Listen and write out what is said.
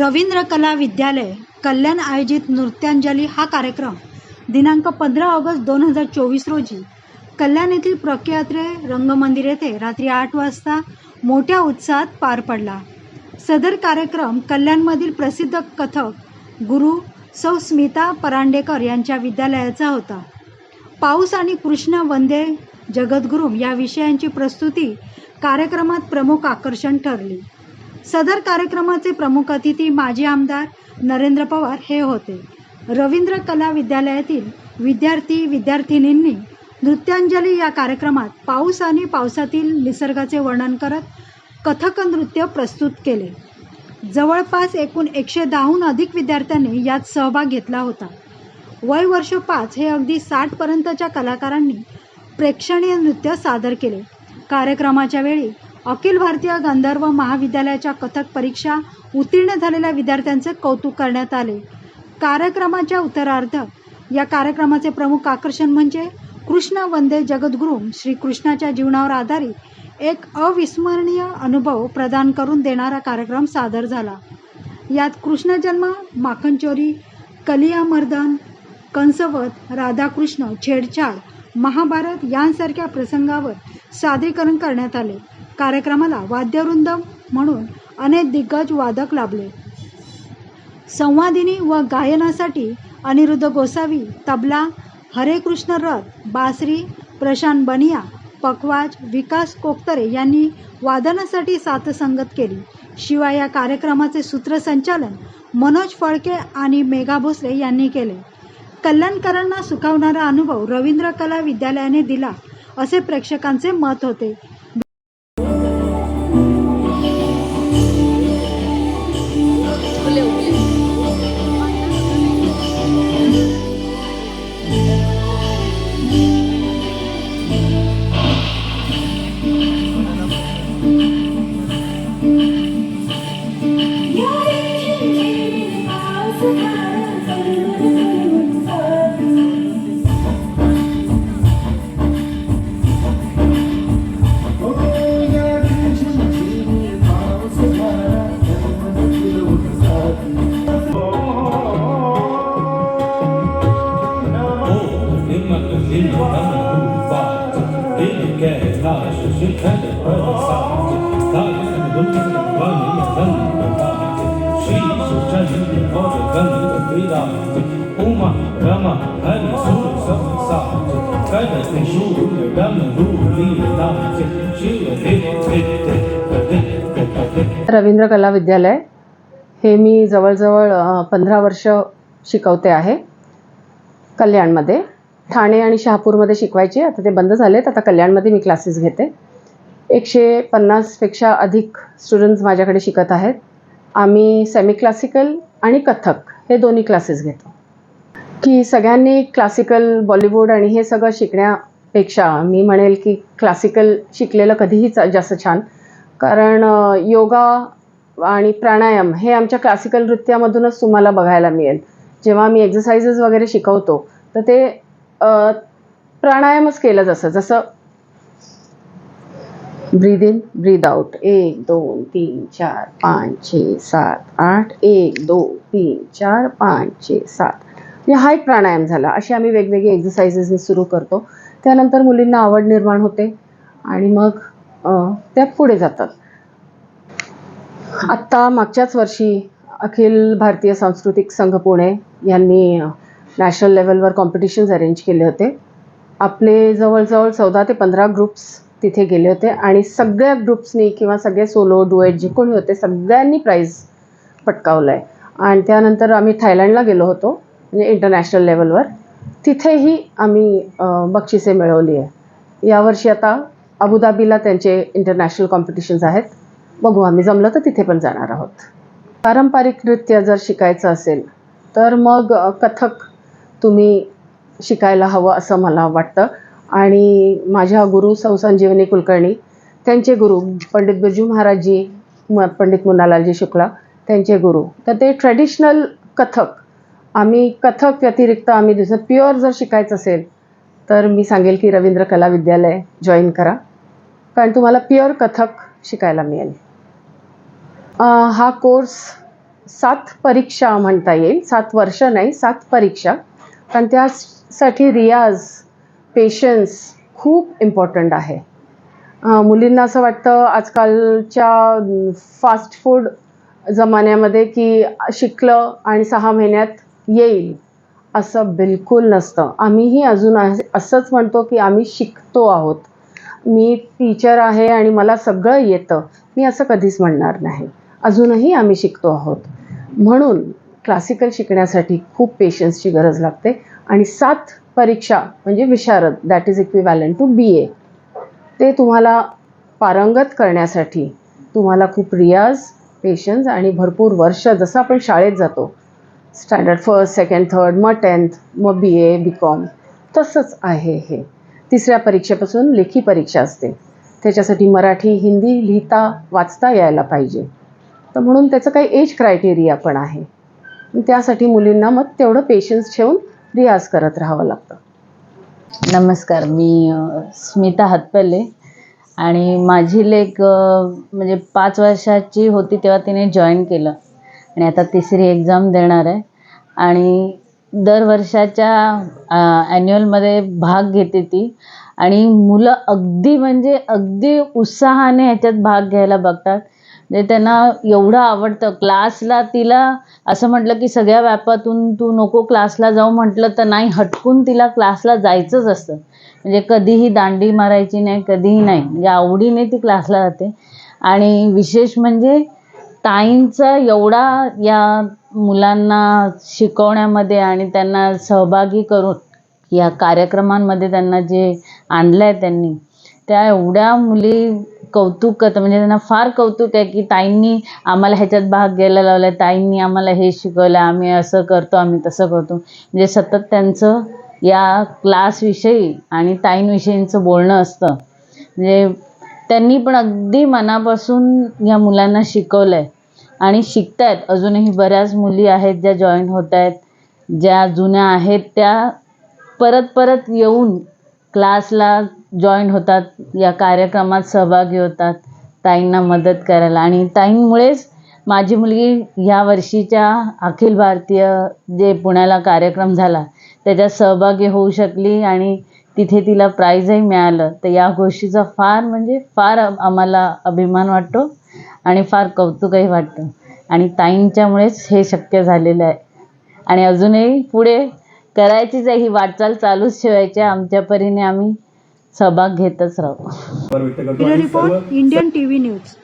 रवींद्र कला विद्यालय कल्याण आयोजित नृत्यांजली हा कार्यक्रम दिनांक पंधरा ऑगस्ट दोन हजार चोवीस रोजी कल्याण येथील प्रख्यात्रे रंगमंदिर येथे रात्री आठ वाजता मोठ्या उत्साहात पार पडला. सदर कार्यक्रम कल्याणमधील प्रसिद्ध कथक गुरु सौ स्मिता परांडेकर यांच्या विद्यालयाचा होता. पाऊस आणि कृष्ण वंदे जगद्गुरुम या विषयांची प्रस्तुती कार्यक्रमात प्रमुख आकर्षण ठरली. सदर कार्यक्रमाचे प्रमुख अतिथी माजी आमदार नरेंद्र पवार हे होते. रवींद्र कला विद्यालयातील विद्यार्थी विद्यार्थिनींनी नृत्यांजली या कार्यक्रमात पाऊस आणि पावसातील निसर्गाचे वर्णन करत कथक नृत्य प्रस्तुत केले. जवळपास एकूण एकशे दहाहून अधिक विद्यार्थ्यांनी यात सहभाग घेतला होता. वय वर्ष पाच हे अगदी साठपर्यंतच्या कलाकारांनी प्रेक्षणीय नृत्य सादर केले. कार्यक्रमाच्या वेळी अखिल भारतीय गंधर्व महाविद्यालयाच्या कथक परीक्षा उत्तीर्ण झालेल्या विद्यार्थ्यांचे कौतुक करण्यात आले. कार्यक्रमाच्या उत्तरार्ध या कार्यक्रमाचे प्रमुख आकर्षण म्हणजे कृष्ण वंदे जगद्गुरू श्रीकृष्णाच्या जीवनावर आधारित एक अविस्मरणीय अनुभव प्रदान करून देणारा कार्यक्रम सादर झाला. यात कृष्ण जन्म माखनचोरी कलियामर्दन कंसवत राधाकृष्ण छेडछाड महाभारत यांसारख्या प्रसंगावर सादरीकरण करण्यात आले. कार्यक्रमाला वाद्यवृंद म्हणून अनेक दिग्गज वादक लाभले. संवादिनी व गायनासाठी अनिरुद्ध गोसावी तबला हरे कृष्ण रथ बासरी प्रशांत बनिया पखवाज विकास कोकतरे यांनी वादनासाठी साथसंगत केली. शिवाय या कार्यक्रमाचे सूत्रसंचालन मनोज फळके आणि मेघा भोसले यांनी केले. कल्याणकरांना सुखावणारा अनुभव रवींद्र कला विद्यालयाने दिला असे प्रेक्षकांचे मत होते. उमा रमा हरि सुर सब त्रिशूल डम शिव रवींद्र कला विद्यालय. हे मी जवळजवळ पंधरा वर्ष शिकवते आहे कल्याणमध्ये. ठाणे आणि शहापूरमध्ये शिकवायचे. आता ते बंद झालेत. आता कल्याणमध्ये मी क्लासेस घेते. एकशे पन्नासपेक्षा अधिक स्टुडंट्स माझ्याकडे शिकत आहेत. आम्ही सेमी क्लासिकल आणि कथक हे दोन्ही क्लासेस घेतो. की सगळ्यांनी क्लासिकल बॉलिवूड आणि हे सगळं शिकण्यापेक्षा मी म्हणेल की क्लासिकल शिकलेलं कधीही जास्त छान. कारण योगा आणि प्राणायाम हे आमच्या क्लासिकल नृत्यामधूनच तुम्हाला बघायला मिळेल. जेव्हा मी एक्झरसाइजेस वगैरे शिकवतो तर ते प्राणायामच केलं जसं जसं ब्रीद इन ब्रीद आउट एक दोन तीन चार पाच छे सात आठ. एक दोन तीन चार पाच छे सात. म्हणजे हा एक प्राणायाम झाला. असे आम्ही वेगवेगळे एक्झरसाइजेस सुरू करतो. त्यानंतर मुलींना आवड निर्माण होते आणि मग त्या पुढे जातात. आत्ता मागच्याच वर्षी अखिल भारतीय सांस्कृतिक संघ पुणे यांनी नॅशनल लेवलवर कॉम्पिटिशन्स अरेंज केले होते. आपले जवळजवळ चौदा ते पंधरा ग्रुप्स तिथे गेले होते आणि सगळ्या ग्रुप्सनी किंवा सगळे सोलो डुएट जे कोणी होते सगळ्यांनी प्राईज पटकावलं आहे आणि त्यानंतर आम्ही थायलंडला गेलो होतो म्हणजे इंटरनॅशनल लेवलवर तिथेही आम्ही बक्षिसे मिळवली आहे. यावर्षी आता अबुधाबीला त्यांचे इंटरनॅशनल कॉम्पिटिशन्स आहेत. बघू आम्ही जमलं तर तिथे पण जाणार आहोत. पारंपरिक नृत्य जर शिकायचं असेल तर मग कथक तुम्ही शिकायला हवं असं मला वाटतं. आणि माझ्या गुरु सौ संजीवनी कुलकर्णी त्यांचे गुरु पंडित बिरजू महाराजजी म पंडित मुन्नालालजी शुक्ला त्यांचे गुरु. तर ते ट्रॅडिशनल कथक आम्ही कथक व्यतिरिक्त आम्ही दुसरं प्युअर जर शिकायचं असेल तर मी सांगेल की रवींद्र कला विद्यालय जॉईन करा. कारण तुम्हाला प्युअर कथक शिकायला मिळेल. हा कोर्स सात परीक्षा म्हणता येईल. सात वर्ष नाही सात परीक्षा. कारण त्यासाठी रियाज पेशन्स खूप इम्पॉर्टंट आहे. मुलींना असं वाटतं आजकालच्या फास्ट फूड जमान्यामध्ये की शिकलं आणि सहा महिन्यात येईल असं बिलकुल नसतं. आम्हीही अजून असंच म्हणतो की आम्ही शिकतो आहोत. मी टीचर आहे आणि मला सगळं येतं. मी असं कधीच म्हणणार नाही. अजूनही आम्ही शिकतो आहोत. म्हणून क्लासिकल शिकण्यासाठी खूप पेशन्सची गरज लागते. आणि सात परीक्षा म्हणजे विशारद that is equivalent to B A ते तुम्हाला पारंगत करण्यासाठी तुम्हाला खूप रियाज पेशन्स आणि भरपूर वर्ष जसं आपण शाळेत जातो. स्टँडर्ड फर्स्ट सेकंड थर्ड मग टेन्थ मग बी ए बी कॉम तसंच आहे हे. तिसऱ्या परीक्षेपासून लेखी परीक्षा असते. त्याच्यासाठी मराठी हिंदी लिहिता वाचता यायला पाहिजे. तर म्हणून त्याचं काही एज क्रायटेरिया पण आहे. त्यासाठी मुलींना मग तेवढं पेशन्स ठेवून रियाज करत राहावं लागतं. नमस्कार मी स्मिता हातपल्ले आणि माझी लेक म्हणजे पाच वर्षाची होती तेव्हा तिने जॉईन केलं आणि आता तिसरी एक्झाम देणार आहे आणि दर वर्षाच्या ॲन्युअलमध्ये भाग घेते ती आणि मुलं अगदी म्हणजे अगदी उत्साहाने ह्याच्यात भाग घ्यायला बघतात. म्हणजे त्यांना एवढं आवडतं. क्लासला तिला असं म्हटलं की सगळ्या व्यापातून तू नको क्लासला जाऊ म्हटलं तर नाही हटकून तिला क्लासला जायचंच असतं. म्हणजे कधीही दांडी मारायची नाही कधीही नाही. म्हणजे आवडीने ती क्लासला जाते. आणि विशेष म्हणजे ताईंचा एवढा या मुलांना शिकवण्यामध्ये आणि त्यांना सहभागी करून या कार्यक्रमांमध्ये त्यांना जे आणलं आहे त्यांनी त्या एवढ्या मुली कौतुक करतात म्हणजे त्यांना फार कौतुक आहे की ताईंनी आम्हाला ह्याच्यात भाग घ्यायला लावला आहे ताईंनी आम्हाला हे शिकवलं आम्ही असं करतो आम्ही तसं करतो. म्हणजे सतत त्यांचं या क्लासविषयी आणि ताईंविषयींचं बोलणं असतं. म्हणजे त्यांनी पण अगदी मनापासून या मुलांना शिकवलं आहे आणि शिकत आहेत अजूनही बऱ्याच मुली आहेत ज्या जॉईन होत आहेत ज्या जुन्या आहेत त्या परत परत येऊन क्लासला जॉईन होतात या कार्यक्रमात सहभागी होतात ताईंना मदत करायला. आणि ताईंमुळेच माझी मुलगी ह्या वर्षीच्या अखिल भारतीय जे पुण्याला कार्यक्रम झाला त्याच्यात सहभागी होऊ शकली आणि तिथे तिला प्राईजही मिळालं. तर या गोष्टीचा फार म्हणजे फार आम्हाला अभिमान वाटतो आणि फार कौतुकही वाटतं. आणि ताईंच्यामुळेच हे शक्य झालेलं आहे. आणि अजूनही पुढे करायचीच आहे ही वाटचाल चालूच ठेवायची आहे. आमच्या परीने आम्ही सहभाग घेतच राहू. Bureau report Indian T V news.